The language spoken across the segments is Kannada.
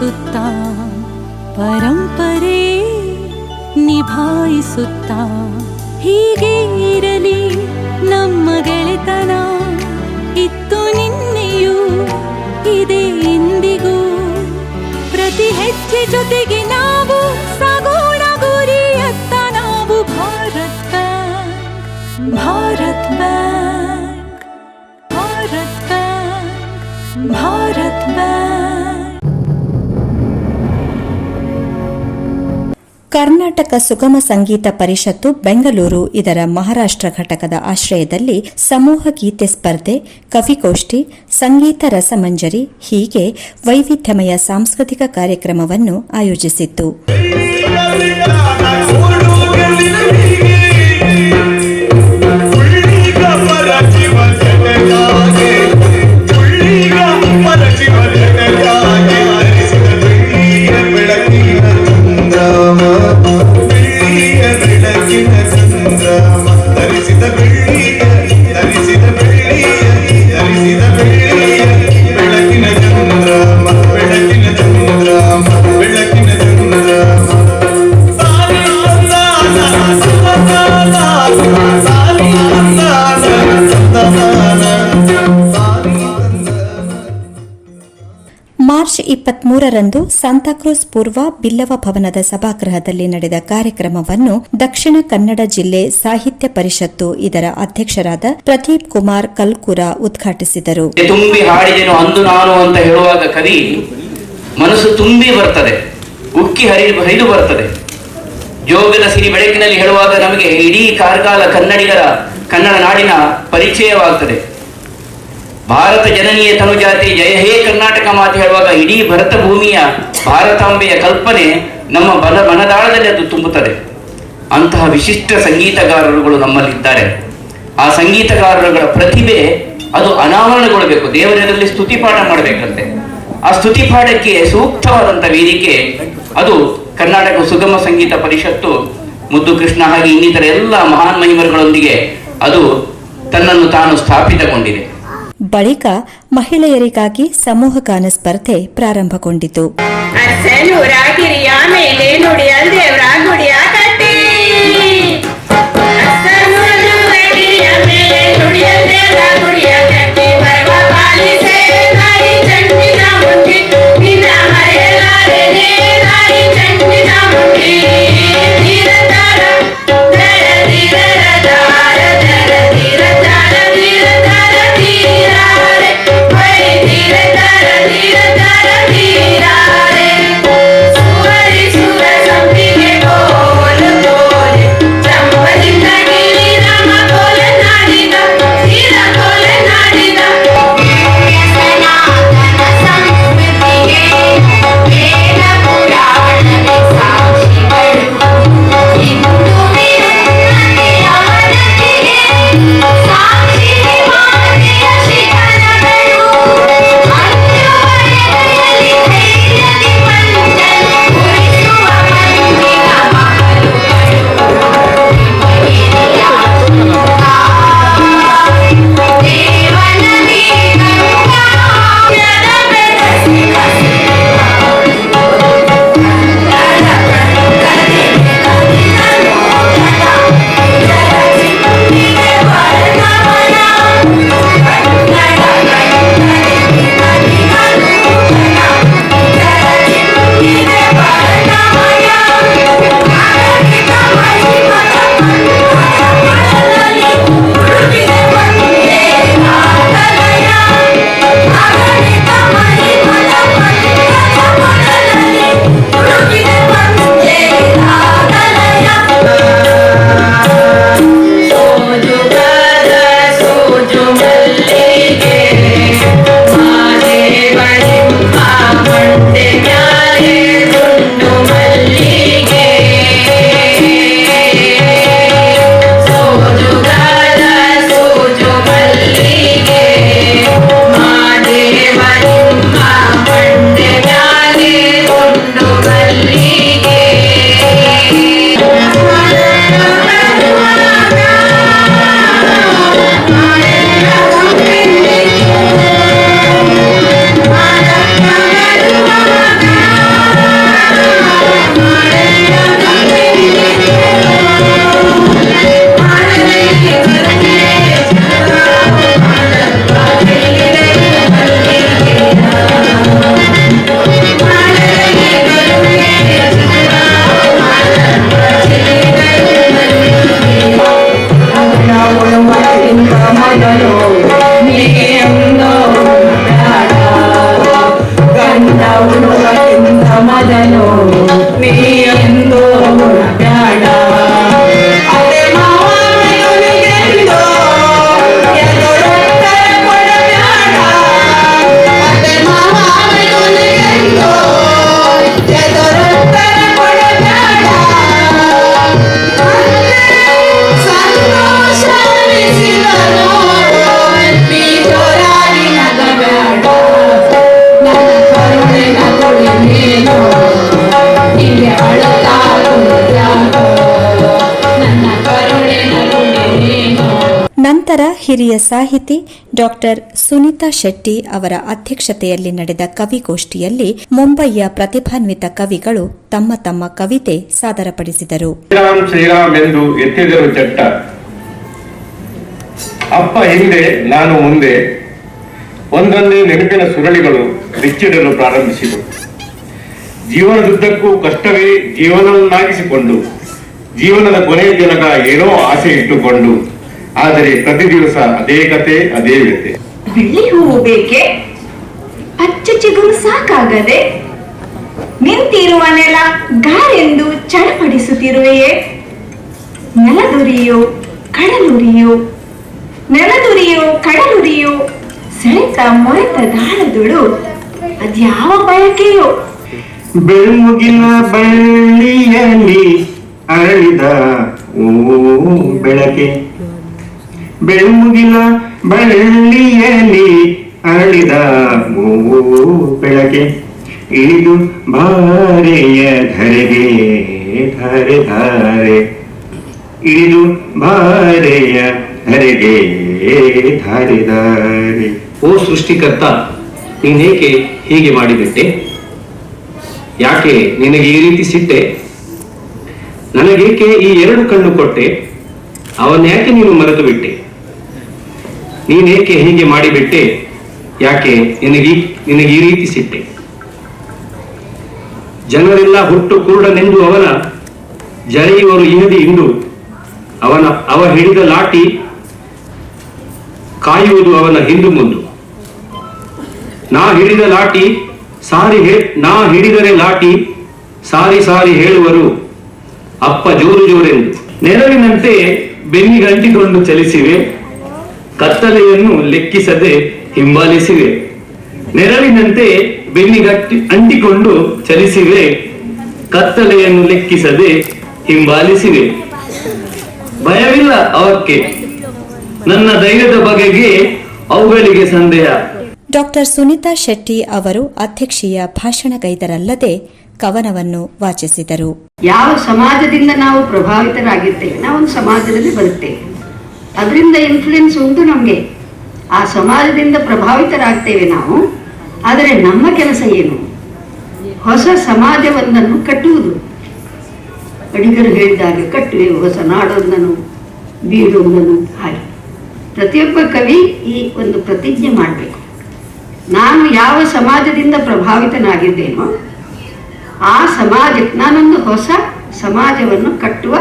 ಉಳಿಸುತ್ತಾ ಪರಂಪರೆ ನಿಭಾಯಿಸುತ್ತಾ ಹೀಗೆ ಇರಲಿ ನಮ್ಮ ಗೆಳೆತನ. ಇತ್ತು ನಿನ್ನೆಯೂ ಇದೆ ಇಂದಿಗೂ. ಪ್ರತಿ ಹೆಜ್ಜೆ ಜೊತೆಗೆ ನಾವು ಸಾಗೋಣ ಗುರಿಯತ್ತ ನಾವು ಭಾರತ್. ಬ್ಯಾಂಕ್ ಭಾರತ್. ಬ್ಯಾಂಕ್ ಭಾರತ್. ಕರ್ನಾಟಕ ಸುಗಮ ಸಂಗೀತ ಪರಿಷತ್ತು ಬೆಂಗಳೂರು, ಇದರ ಮಹಾರಾಷ್ಟ್ರ ಘಟಕದ ಆಶ್ರಯದಲ್ಲಿ ಸಮೂಹ ಗೀತೆ ಸ್ಪರ್ಧೆ, ಕವಿಗೋಷ್ಠಿ, ಸಂಗೀತ ರಸಮಂಜರಿ, ಹೀಗೆ ವೈವಿಧ್ಯಮಯ ಸಾಂಸ್ಕೃತಿಕ ಕಾರ್ಯಕ್ರಮವನ್ನು ಆಯೋಜಿಸಿತ್ತು. ಇಪ್ಪತ್ಮೂರರಂದು ಸಾಂತಾಕ್ರೂಸ್ ಪೂರ್ವ ಬಿಲ್ಲವ ಭವನದ ಸಭಾಗೃಹದಲ್ಲಿ ನಡೆದ ಕಾರ್ಯಕ್ರಮವನ್ನು ದಕ್ಷಿಣ ಕನ್ನಡ ಜಿಲ್ಲೆ ಸಾಹಿತ್ಯ ಪರಿಷತ್ತು ಇದರ ಅಧ್ಯಕ್ಷರಾದ ಪ್ರದೀಪ್ ಕುಮಾರ್ ಕಲ್ಕುರ ಉದ್ಘಾಟಿಸಿದರು. ತುಂಬಿ ಹಾಡಿದೆನು ಅಂದು ನಾನು ಅಂತ ಹೇಳುವಾಗ ಕವಿ, ಮನಸ್ಸು ತುಂಬಿ ಬರ್ತದೆ, ಉಕ್ಕಿ ಹರಿ ಹರಿದು ಬರ್ತದೆ. ಜೋಗದ ಸಿರಿ ಬೆಳಕಿನಲ್ಲಿ ಹೇಳುವಾಗ ನಮಗೆ ಇಡೀ ಕಾರ್ಕಾಲ ಕನ್ನಡಿಗರ, ಕನ್ನಡ ನಾಡಿನ ಪರಿಚಯವಾಗ್ತದೆ. ಭಾರತ ಜನನೀಯ ತನುಜಾತಿ, ಜಯ ಹೇ ಕರ್ನಾಟಕ ಮಾತು ಹೇಳುವಾಗ ಇಡೀ ಭರತ ಭೂಮಿಯ ಭಾರತಾಂಬೆಯ ಕಲ್ಪನೆ ನಮ್ಮ ಬಲ ಮನದಾಳದಲ್ಲಿ ಅದು ತುಂಬುತ್ತದೆ. ಅಂತಹ ವಿಶಿಷ್ಟ ಸಂಗೀತಗಾರರುಗಳು ನಮ್ಮಲ್ಲಿದ್ದಾರೆ. ಆ ಸಂಗೀತಗಾರರುಗಳ ಪ್ರತಿಭೆ ಅದು ಅನಾವರಣಗೊಳ್ಳಬೇಕು. ದೇವರಲ್ಲಿ ಸ್ತುತಿಪಾಠ ಮಾಡಬೇಕಂತೆ. ಆ ಸ್ತುತಿಪಾಠಕ್ಕೆ ಸೂಕ್ತವಾದಂಥ ವೇದಿಕೆ ಅದು ಕರ್ನಾಟಕ ಸುಗಮ ಸಂಗೀತ ಪರಿಷತ್ತು, ಮುದ್ದು ಕೃಷ್ಣ ಹಾಗೆ ಇನ್ನಿತರ ಎಲ್ಲ ಮಹಾನ್ ಮಹಿಮರುಗಳೊಂದಿಗೆ ಅದು ತನ್ನನ್ನು ತಾನು ಸ್ಥಾಪಿತಗೊಂಡಿದೆ. ಬಳಿಕ ಮಹಿಳೆಯರಿಗಾಗಿ ಸಮೂಹ ಗಾನ ಸ್ಪರ್ಧೆ ಪ್ರಾರಂಭಗೊಂಡಿತು. ಅರಸನೂರ ನಂತರ ಹಿರಿಯ ಸಾಹಿತಿ ಡಾಕ್ಟರ್ ಸುನೀತಾ ಶೆಟ್ಟಿ ಅವರ ಅಧ್ಯಕ್ಷತೆಯಲ್ಲಿ ನಡೆದ ಕವಿಗೋಷ್ಠಿಯಲ್ಲಿ ಮುಂಬಯಿಯ ಪ್ರತಿಭಾನ್ವಿತ ಕವಿಗಳು ತಮ್ಮ ತಮ್ಮ ಕವಿತೆ ಸಾದರಪಡಿಸಿದರು. ಅಪ್ಪ ಹಿಂದೆ, ನಾನು ಮುಂದೆ, ಒಂದೊಂದೇ ನೆನಪಿನ ಸುರಳಿಗಳು ಬಿಚ್ಚಿಡಲು ಪ್ರಾರಂಭಿಸಿದವು ಜೀವನದುದ್ದಕ್ಕೂ ಕಷ್ಟವೇ ಜೀವನವನ್ನಾಗಿಸಿಕೊಂಡು, ಜೀವನದ ಕೊನೆಯ ಜನಕ ಏನೋ ಆಸೆ ಇಟ್ಟುಕೊಂಡು ಆದರೆ ಪ್ರತಿ ದಿವಸ ಅದೇ ಕತೆ ಅದೇ ವ್ಯತೆ ಬಿಳಿ ಹೂವು ಬೇಕೆ? ಪಚ್ಚ ಚಿಗುರು ಸಾಕಾಗದೆ ನಿಂತಿರುವ ನೆಲ ಗಾರೆಂದು ಚಡಪಡಿಸುತ್ತಿರುವೆಯೇ? ನೆಲದುರಿಯೋ ಕಡಲುರಿಯೋ ನೆಲದುರಿಯೋ ಕಡಲುರಿಯೋ ಸೆಳೆತ ಮೊರೆತ ದಾಳದುಳು ಅದ್ಯಾವ ಬಯಕೆಯೋ? ಬೆಳ್ಮುಗಿನ ಬಳ್ಳಿಯಲ್ಲಿ ಅರಳಿದ ಓ ಬೆಳಕೆ. ಬೆಳ್ಮುಗಿನ ಬಳ್ಳಿಯಲ್ಲಿ ಅರಳಿದ ಓ ಬೆಳಕೆ. ಇಳಿದು ಭಾರೆಯ ಧರೆಗೆ, ಧರೆ, ಧಾರೆ. ಇಳಿದು ಭಾರೆಯ ಧರೆಗೆ, ಧಾರೆ ಧಾರೆ. ಓ ಸೃಷ್ಟಿಕರ್ತ ನೀನೇಕೆ ಹೀಗೆ ಮಾಡಿಬಿಟ್ಟೆ? ಯಾಕೆ ನಿನಗೆ ಈ ರೀತಿ ಸಿಟ್ಟೆ? ನನಗೇಕೆ ಈ ಎರಡು ಕಣ್ಣು ಕೊಟ್ಟೆ? ಅವನ್ಯಾಕೆ ನೀನು ಮರೆತು ಬಿಟ್ಟೆ ನೀನೇಕೆ ಹೀಗೆ ಮಾಡಿಬಿಟ್ಟೆ? ಯಾಕೆ? ನಿನಗೆ ನಿನಗೆ ಈ ರೀತಿ ಸಿಟ್ಟೆ. ಜನರೆಲ್ಲ ಹುಟ್ಟು ಕುರುಡನೆಂದು ಅವನ ಜರೆಯುವರು ಇಹದಿ ಇಂದು. ಅವನ ಅವ ಹಿಡಿದ ಲಾಟಿ ಕಾಯುವುದು ಅವನ ಹಿಂದು ಮುಂದು. ನಾ ಹಿಡಿದ ಲಾಟಿ ಸಾರಿ ನಾ ಹಿಡಿದರೆ ಲಾಟಿ ಸಾರಿ ಸಾರಿ ಹೇಳುವರು ಅಪ್ಪ ಜೋರು ಜೋರೆಂದು. ನೆರಳಿನಂತೆ ಬೆನ್ನಿಗಂಟಿಕೊಂಡು ಚಲಿಸಿವೆ. ಕತ್ತಲೆಯನ್ನು ಲೆಕ್ಕಿಸದೆ ಹಿಂಬಾಲಿಸಿವೆ. ನೆರಳಿನಂತೆ ಬೆನ್ನಿಗಟ್ಟಿ ಅಂಟಿಕೊಂಡು ಚಲಿಸಿವೆ. ಕತ್ತಲೆಯನ್ನು ಲೆಕ್ಕಿಸದೆ ಹಿಂಬಾಲಿಸಿವೆ. ಭಯವಿಲ್ಲ ಅವಕ್ಕೆ. ನನ್ನ ಧೈರ್ಯದ ಬಗೆಗೆ ಅವುಗಳಿಗೆ ಸಂದೇಹ. ಡಾಕ್ಟರ್ ಸುನೀತಾ ಶೆಟ್ಟಿ ಅವರು ಅಧ್ಯಕ್ಷೀಯ ಭಾಷಣಗೈದರಲ್ಲದೆ ಕವನವನ್ನು ವಾಚಿಸಿದರು. ಯಾವ ಸಮಾಜದಿಂದ ನಾವು ಪ್ರಭಾವಿತರಾಗಿರ್ತೇವೆ ನಾವು ಸಮಾಜದಲ್ಲಿ ಬದುಕ್ತೇವೆ. ಅದರಿಂದ ಇನ್ಫ್ಲುಯೆನ್ಸ್ ಉಂಟು ನಮಗೆ. ಆ ಸಮಾಜದಿಂದ ಪ್ರಭಾವಿತರಾಗ್ತೇವೆ ನಾವು. ಆದರೆ ನಮ್ಮ ಕೆಲಸ ಏನು? ಹೊಸ ಸಮಾಜವೊಂದನ್ನು ಕಟ್ಟುವುದು. ಅಡಿಗರು ಹೇಳಿದಾಗೆ ಕಟ್ಟುವೆ, ಹೊಸ ನಾಡೊಂದನ್ನು, ಬೀಡೊಂದನ್ನು, ಹಾಗೆ. ಪ್ರತಿಯೊಬ್ಬ ಕವಿ ಈ ಒಂದು ಪ್ರತಿಜ್ಞೆ ಮಾಡಬೇಕು. ನಾನು ಯಾವ ಸಮಾಜದಿಂದ ಪ್ರಭಾವಿತನಾಗಿದ್ದೇನೋ, ಆ ಸಮಾಜಕ್ಕೆ ನಾನೊಂದು ಹೊಸ ಸಮಾಜವನ್ನು ಕಟ್ಟುವ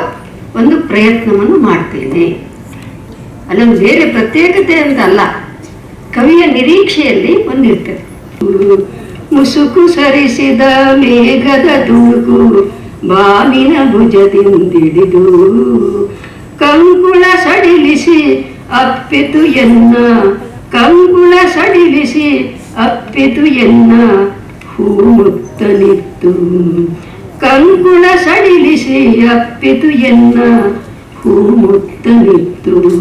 ಒಂದು ಪ್ರಯತ್ನವನ್ನು ಮಾಡ್ತೇನೆ. ಅಲ್ಲೊಂದು ಬೇರೆ ಪ್ರತ್ಯೇಕತೆ ಅಂತ ಅಲ್ಲ. ಕವಿಯ ನಿರೀಕ್ಷೆಯಲ್ಲಿ ಒಂದಿರ್ತದೆ. ಮುಸುಕು ಸರಿಸಿದ ಮೇಘದ ತುಣುಕು ಬಾವಿನ ಭುಜದಿಂದಿಡಿದು ಕಂಕುಳ ಸಡಿಲಿಸಿ ಅಪ್ಪಿತು ಎನ್ನ, ಕಂಕುಳ ಸಡಿಲಿಸಿ ಅಪ್ಪಿತು ಎನ್ನ ಹೂ ಮುತ್ತನಿತ್ತು ಕಂಕುಳ ಸಡಿಲಿಸಿ ಅಪ್ಪಿತು ಎನ್ನ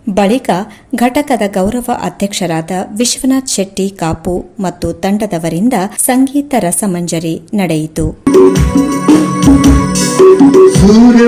ಬಳಿಕ ಘಟಕದ ಗೌರವ ಅಧ್ಯಕ್ಷರಾದ ವಿಶ್ವನಾಥ್ ಶೆಟ್ಟಿ ಕಾಪು ಮತ್ತು ತಂಡದವರಿಂದ ಸಂಗೀತ ರಸಮಂಜರಿ ನಡೆಯಿತು. ಸೂರ್ಯ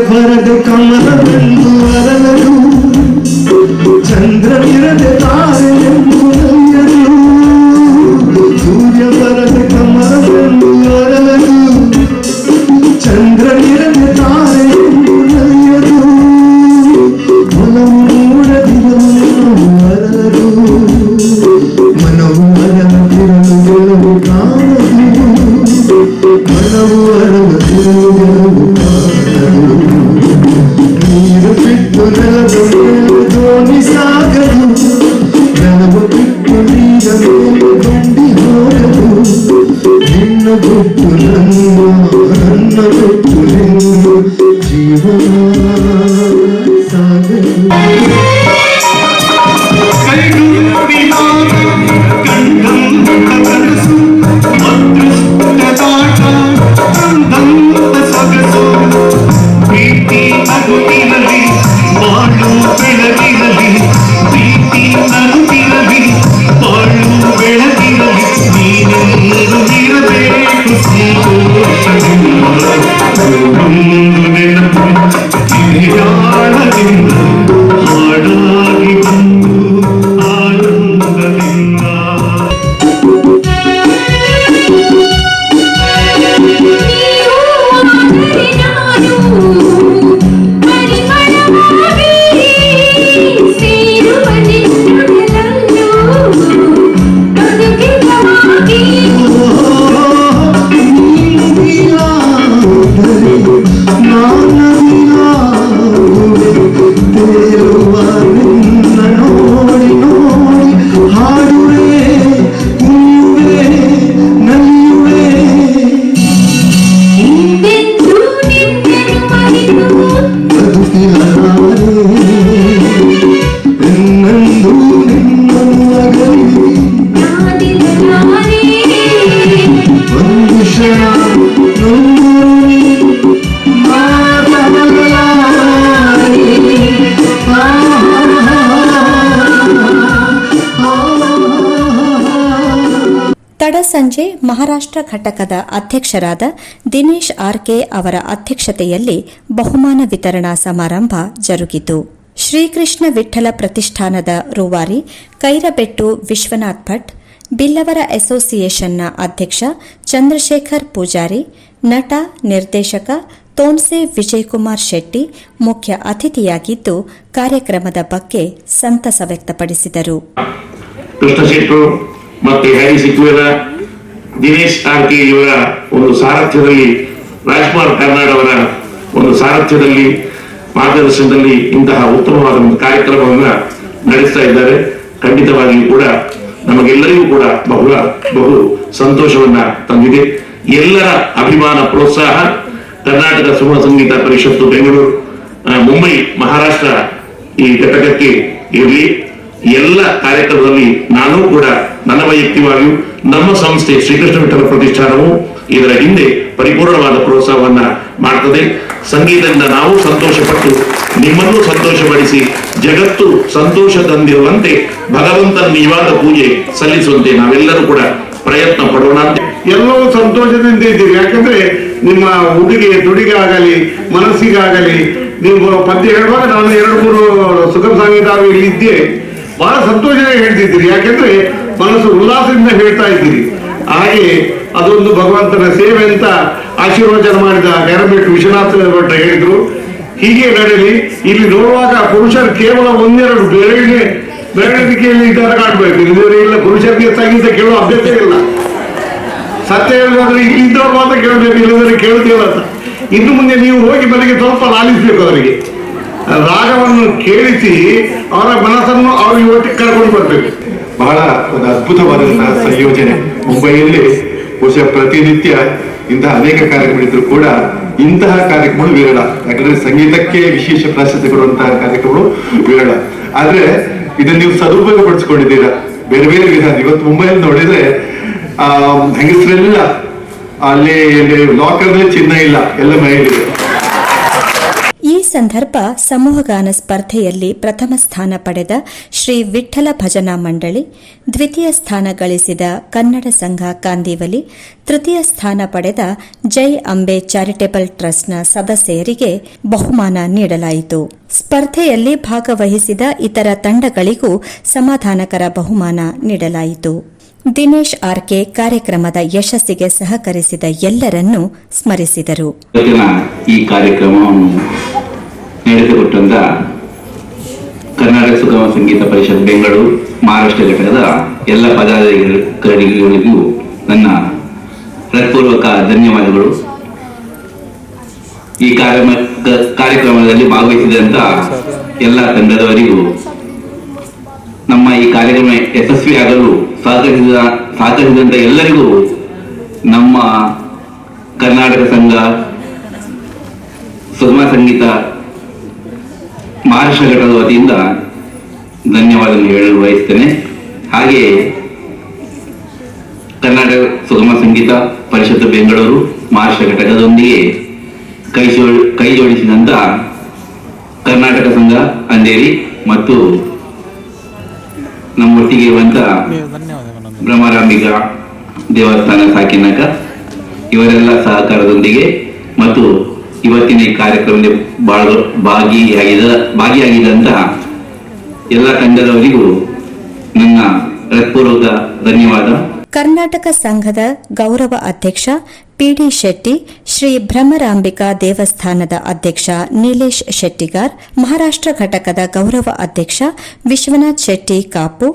ಮಹಾರಾಷ್ಟ್ರ ಘಟಕದ ಅಧ್ಯಕ್ಷರಾದ ದಿನೇಶ್ ಆರ್ಕೆ ಅವರ ಅಧ್ಯಕ್ಷತೆಯಲ್ಲಿ ಬಹುಮಾನ ವಿತರಣಾ ಸಮಾರಂಭ ಜರುಗಿತು. ಶ್ರೀಕೃಷ್ಣ ವಿಠ್ಠಲ ಪ್ರತಿಷ್ಠಾನದ ರೂವಾರಿ ಕೈರಬೆಟ್ಟು ವಿಶ್ವನಾಥ್ ಭಟ್, ಬಿಲ್ಲವರ ಅಸೋಸಿಯೇಷನ್ನ ಅಧ್ಯಕ್ಷ ಚಂದ್ರಶೇಖರ್ ಪೂಜಾರಿ, ನಟ ನಿರ್ದೇಶಕ ತೋನ್ಸೆ ವಿಜಯಕುಮಾರ್ ಶೆಟ್ಟಿ ಮುಖ್ಯ ಅತಿಥಿಯಾಗಿದ್ದು, ಕಾರ್ಯಕ್ರಮದ ಬಗ್ಗೆ ಸಂತಸ ವ್ಯಕ್ತಪಡಿಸಿದರು. ದಿನೇಶ್ ಆರ್ಕೆ ಇವರ ಒಂದು ಸಾರಥ್ಯದಲ್ಲಿ, ರಾಜ್ಕುಮಾರ್ ಕರ್ನಾಡ್ ಅವರ ಒಂದು ಸಾರಥ್ಯದಲ್ಲಿ, ಮಾರ್ಗದರ್ಶನದಲ್ಲಿ ಇಂತಹ ಉತ್ತಮವಾದ ಒಂದು ಕಾರ್ಯಕ್ರಮವನ್ನು ನಡೆಸ್ತಾ ಇದ್ದಾರೆ. ಖಂಡಿತವಾಗಿಯೂ ಕೂಡ ನಮಗೆಲ್ಲರಿಗೂ ಕೂಡ ಬಹಳ, ಬಹು ಸಂತೋಷವನ್ನ ತಂದಿದೆ. ಎಲ್ಲರ ಅಭಿಮಾನ, ಪ್ರೋತ್ಸಾಹ ಕರ್ನಾಟಕ ಸುಗಮ ಸಂಗೀತ ಪರಿಷತ್ತು ಬೆಂಗಳೂರು ಮುಂಬೈ, ಮಹಾರಾಷ್ಟ್ರ ಈ ಘಟಕಕ್ಕೆ ಇರಲಿ. ಎಲ್ಲ ಕಾರ್ಯಕ್ರಮದಲ್ಲಿ ನಾನು ಕೂಡ ನನ್ನ ವೈಯಕ್ತಿಕವಾಗಿಯೂ ನಮ್ಮ ಸಂಸ್ಥೆ ಶ್ರೀಕೃಷ್ಣ ವಿಠಲ ಪ್ರತಿಷ್ಠಾನವು ಇದರ ಹಿಂದೆ ಪರಿಪೂರ್ಣವಾದ ಪ್ರೋತ್ಸಾಹವನ್ನ ಮಾಡ್ತದೆ. ಸಂಗೀತದಿಂದ ನಾವು ಸಂತೋಷಪಟ್ಟು ನಿಮ್ಮನ್ನು ಸಂತೋಷಪಡಿಸಿ ಜಗತ್ತು ಸಂತೋಷ ತಂದಿರುವಂತೆ ಭಗವಂತನ ನಿಜವಾದ ಪೂಜೆ ಸಲ್ಲಿಸುವಂತೆ ನಾವೆಲ್ಲರೂ ಕೂಡ ಪ್ರಯತ್ನ ಪಡೋಣ ಎಲ್ಲವೂ ಸಂತೋಷದಿಂದ ಇದ್ದೀವಿ ಯಾಕಂದ್ರೆ ನಿಮ್ಮ ಉಡುಗೆ ಆಗಲಿ ಮನಸ್ಸಿಗಾಗಲಿ, ನೀವು ಪದ್ಯ ಹೇಳುವಾಗ ನಾನು ಎರಡು, ಮೂರು ಸುಗಮ ಸಂಗೀತ ಇಲ್ಲಿ ಇದ್ದೆ. ಬಹಳ ಸಂತೋಷದಿಂದ ಹೇಳ್ತಿದ್ದೀರಿ. ಯಾಕೆಂದ್ರೆ ಮನಸ್ಸು ಉಲ್ಲಾಸದಿಂದ ಹೇಳ್ತಾ ಇದ್ದೀರಿ. ಹಾಗೆ ಅದೊಂದು ಭಗವಂತನ ಸೇವೆ ಅಂತ ಆಶೀರ್ವಚನ ಮಾಡಿದ ಗೈರಬೇಟ್ ವಿಶ್ವನಾಥ ಭಟ್ಟ ಹೇಳಿದ್ರು. ಹೀಗೆ ನಡೆಯಲಿ. ಇಲ್ಲಿ ನೋಡುವಾಗ ಪುರುಷರು ಕೇವಲ ಒಂದೆರಡು ಬೆರಳಿಗೆ ಬೆರಳಿಕೆಯಲ್ಲಿ ಇದ್ದಾರೆ ಕಾಣಬೇಕು. ಇಲ್ಲ ಪುರುಷರಿಗೆ ಸಂಗೀತ ಕೇಳುವ ಅಭ್ಯರ್ಥಿ ಇಲ್ಲ. ಸತ್ಯ ಹೇಳಿದ್ರೆ ಇಲ್ಲಿದ್ದವ್ರು ಮಾತ್ರ ಕೇಳಬೇಕು ಇಲ್ಲದ್ರೆ ಕೇಳ್ತೀವಲ್ಲ ಅಂತ. ಇನ್ನು ಮುಂದೆ ನೀವು ಹೋಗಿ ಮನೆಗೆ ಸ್ವಲ್ಪ ಲಾಲಿಸಬೇಕು ಅವರಿಗೆ. ರಾಗವನ್ನು ಕೇಳಿಸಿ ಅವರ ಮನಸ್ಸನ್ನು ಅವರು ಇವತ್ತಿಗೆ ಕರ್ಕೊಂಡು ಬರಬೇಕು ಬಹಳ ಒಂದು ಅದ್ಭುತವಾದಂತಹ ಸಂಯೋಜನೆ. ಮುಂಬೈಯಲ್ಲಿ ಬಹುಶಃ ಪ್ರತಿನಿತ್ಯ ಇಂತಹ ಅನೇಕ ಕಾರ್ಯಕ್ರಮಗಳಿದ್ರು ಕೂಡ ಇಂತಹ ಕಾರ್ಯಕ್ರಮಗಳು ವಿರಳ. ಯಾಕಂದ್ರೆ ಸಂಗೀತಕ್ಕೆ ವಿಶೇಷ ಪ್ರಾಶಸ್ತ್ಯ ಕೊಡುವಂತಹ ಕಾರ್ಯಕ್ರಮಗಳು ವಿರಳ. ಆದ್ರೆ ಇದನ್ನ ನೀವು ಸದುಪಯೋಗ ಪಡಿಸ್ಕೊಂಡಿದ್ದೀರಾ ಬೇರೆ ಬೇರೆ ವಿಧಾನ. ಇವತ್ತು ಮುಂಬೈಯಲ್ಲಿ ನೋಡಿದ್ರೆ, ಆ, ಹೆಂಗಸರೆಲ್ಲ ಅಲ್ಲಿ ಲಾಕರ್ನಲ್ಲಿ ಚಿನ್ನ ಇಲ್ಲ. ಎಲ್ಲ ಮನೆಯಲ್ಲಿದೆ ಈ ಸಂದರ್ಭ ಸಮೂಹಗಾನ ಸ್ಪರ್ಧೆಯಲ್ಲಿ ಪ್ರಥಮ ಸ್ಥಾನ ಪಡೆದ ಶ್ರೀ ವಿಠಲ ಭಜನಾ ಮಂಡಳಿ, ದ್ವಿತೀಯ ಸ್ಥಾನ ಗಳಿಸಿದ ಕನ್ನಡ ಸಂಘ ಕಾಂದಿವಲಿ, ತೃತೀಯ ಸ್ಥಾನ ಪಡೆದ ಜೈ ಅಂಬೆ ಚಾರಿಟೇಬಲ್ ಟ್ರಸ್ಟ್ನ ಸದಸ್ಯರಿಗೆ ಬಹುಮಾನ ನೀಡಲಾಯಿತು. ಸ್ಪರ್ಧೆಯಲ್ಲಿ ಭಾಗವಹಿಸಿದ ಇತರ ತಂಡಗಳಿಗೂ ಸಮಾಧಾನಕರ ಬಹುಮಾನ ನೀಡಲಾಯಿತು. ದಿನೇಶ್ ಆರ್ಕೆ ಕಾರ್ಯಕ್ರಮದ ಯಶಸ್ಸಿಗೆ ಸಹಕರಿಸಿದ ಎಲ್ಲರನ್ನೂ ಸ್ಮರಿಸಿದರು. ಈ ಕಾರ್ಯಕ್ರಮವನ್ನು ನಡೆಸಿಕೊಟ್ಟಂತ ಕರ್ನಾಟಕ ಸುಗಮ ಸಂಗೀತ ಪರಿಷತ್ ಬೆಂಗಳೂರು ಮಹಾರಾಷ್ಟ್ರ ಘಟಕದ ಎಲ್ಲ ಪದಾಧಿಕಾರಿಗಳಿಗೂ ನನ್ನ ಹೃತ್ಪೂರ್ವಕ ಧನ್ಯವಾದಗಳು. ಈ ಕಾರ್ಯಕ್ರಮ ಕಾರ್ಯಕ್ರಮದಲ್ಲಿ ಭಾಗವಹಿಸಿದಂತ ಎಲ್ಲ ತಂಡದವರಿಗೂ ನಮ್ಮ ಈ ಕಾರ್ಯಕ್ರಮ ಯಶಸ್ವಿಯಾಗಲು ಸಹಕರಿಸಿದ ಸಹಕರಿಸಿದಂತ ಎಲ್ಲರಿಗೂ ನಮ್ಮ ಕರ್ನಾಟಕ ಸಂಘ ಸುಗಮ ಸಂಗೀತ ಮಹಾರಾಷ್ಟ್ರ ಘಟಕದ ವತಿಯಿಂದ ಧನ್ಯವಾದ ಹೇಳಲು ಬಯಸ್ತೇನೆ. ಹಾಗೆ ಕರ್ನಾಟಕ ಸುಗಮ ಸಂಗೀತ ಪರಿಷತ್ ಬೆಂಗಳೂರು ಮಹಾರಾಷ್ಟ್ರ ಘಟಕದೊಂದಿಗೆ ಕೈ ಜೋ ಕೈ ಜೋಡಿಸಿದಂತ ಕರ್ನಾಟಕ ಸಂಘ ಅಂದೇರಿ ಮತ್ತು ನಮ್ಮೊಟ್ಟಿಗೆ ಇರುವಂತ ಬ್ರಹ್ಮರಾಂಬಿಕ ದೇವಸ್ಥಾನ ಸಾಕಿನಕ ಇವರೆಲ್ಲ ಸಹಕಾರದೊಂದಿಗೆ ಮತ್ತು ಇವತ್ತಿನ ಈ ಕಾರ್ಯಕ್ರಮದಲ್ಲಿ ಬಾಳ ಭಾಗಿಯಾಗಿದ, ಭಾಗಿಯಾಗಿದ್ದಂತಹ ಎಲ್ಲ ತಂಡದವರಿಗೂ ನನ್ನ ಹೃತ್ಪೂರ್ವಕ ಧನ್ಯವಾದ. ಕರ್ನಾಟಕ ಸಂಘದ ಗೌರವ ಅಧ್ಯಕ್ಷ ಪಿಡಿ ಶೆಟ್ಟಿ, ಶ್ರೀ ಭ್ರಮರಾಂಬಿಕಾ ದೇವಸ್ಥಾನದ ಅಧ್ಯಕ್ಷ ನೀಲೇಶ್ ಶೆಟ್ಟಿಗಾರ್, ಮಹಾರಾಷ್ಟ್ರ ಘಟಕದ ಗೌರವ ಅಧ್ಯಕ್ಷ ವಿಶ್ವನಾಥ್ ಶೆಟ್ಟಿ ಕಾಪು,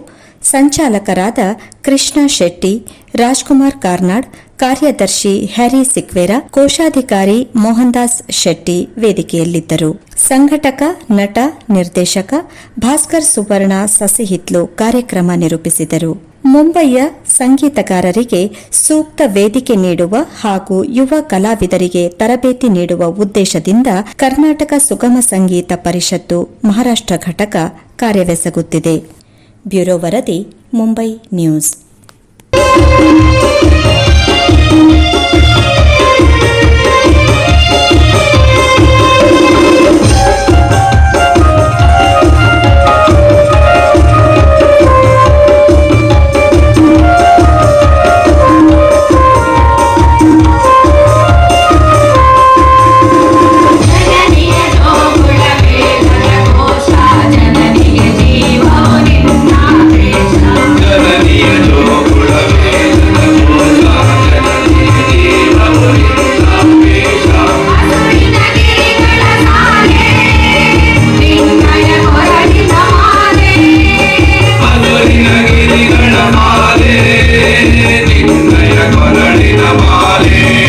ಸಂಚಾಲಕರಾದ ಕೃಷ್ಣ ಶೆಟ್ಟಿ, ರಾಜ್ಕುಮಾರ್ ಕಾರ್ನಾಡ್ ಕಾರ್ಯದರ್ಶಿ ಹ್ಯಾರಿ ಸಿಕ್ವೇರಾ, ಕೋಶಾಧಿಕಾರಿ ಮೋಹನ್ದಾಸ್ ಶೆಟ್ಟಿ ವೇದಿಕೆಯಲ್ಲಿದ್ದರು. ಸಂಘಟಕ, ನಟ, ನಿರ್ದೇಶಕ ಭಾಸ್ಕರ್ ಸುವರ್ಣ ಸಸಿಹಿತ್ಲು ಕಾರ್ಯಕ್ರಮ ನಿರೂಪಿಸಿದರು. ಮುಂಬಯಿಯ ಸಂಗೀತಗಾರರಿಗೆ ಸೂಕ್ತ ವೇದಿಕೆ ನೀಡುವ ಹಾಗೂ ಯುವ ಕಲಾವಿದರಿಗೆ ತರಬೇತಿ ನೀಡುವ ಉದ್ದೇಶದಿಂದ ಕರ್ನಾಟಕ ಸುಗಮ ಸಂಗೀತ ಪರಿಷತ್ತು ಮಹಾರಾಷ್ಟ್ರ ಘಟಕ ಕಾರ್ಯವೆಸಗುತ್ತಿದೆ. ಬ್ಯೂರೋ ವರದಿ, ಮುಂಬೈ ನ್ಯೂಸ್. Música Hallelujah.